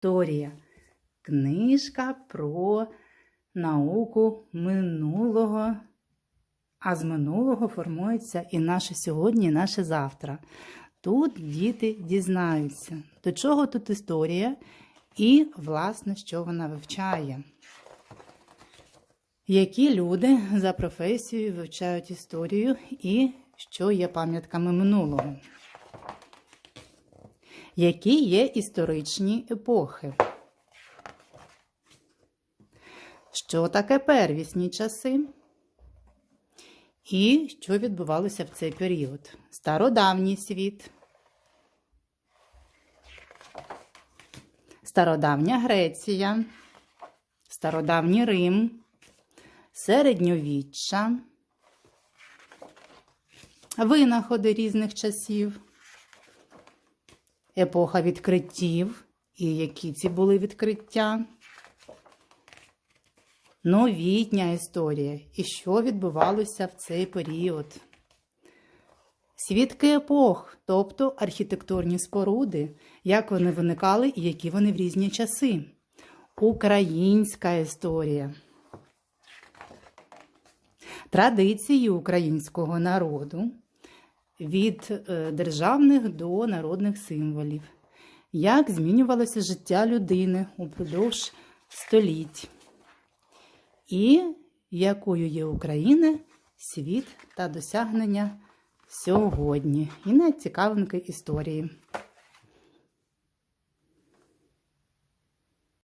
Історія. Книжка про науку минулого. А з минулого формується і наше сьогодні, і наше завтра. Тут діти дізнаються, до чого тут історія і, власне, що вона вивчає. Які люди за професією вивчають історію і що є пам'ятками минулого? Які є історичні епохи? Що таке первісні часи? І що відбувалося в цей період? Стародавній світ, Стародавня Греція, Стародавній Рим, середньовіччя, винаходи різних часів, епоха відкриттів, і які ці були відкриття, новітня історія і що відбувалося в цей період. Свідки епох, тобто архітектурні споруди, як вони виникали і які вони в різні часи. Українська історія. Традиції українського народу від е, державних до народних символів. Як змінювалося життя людини упродовж століть. І якою є Україна, світ та досягнення сьогодні. І найцікавинки історії.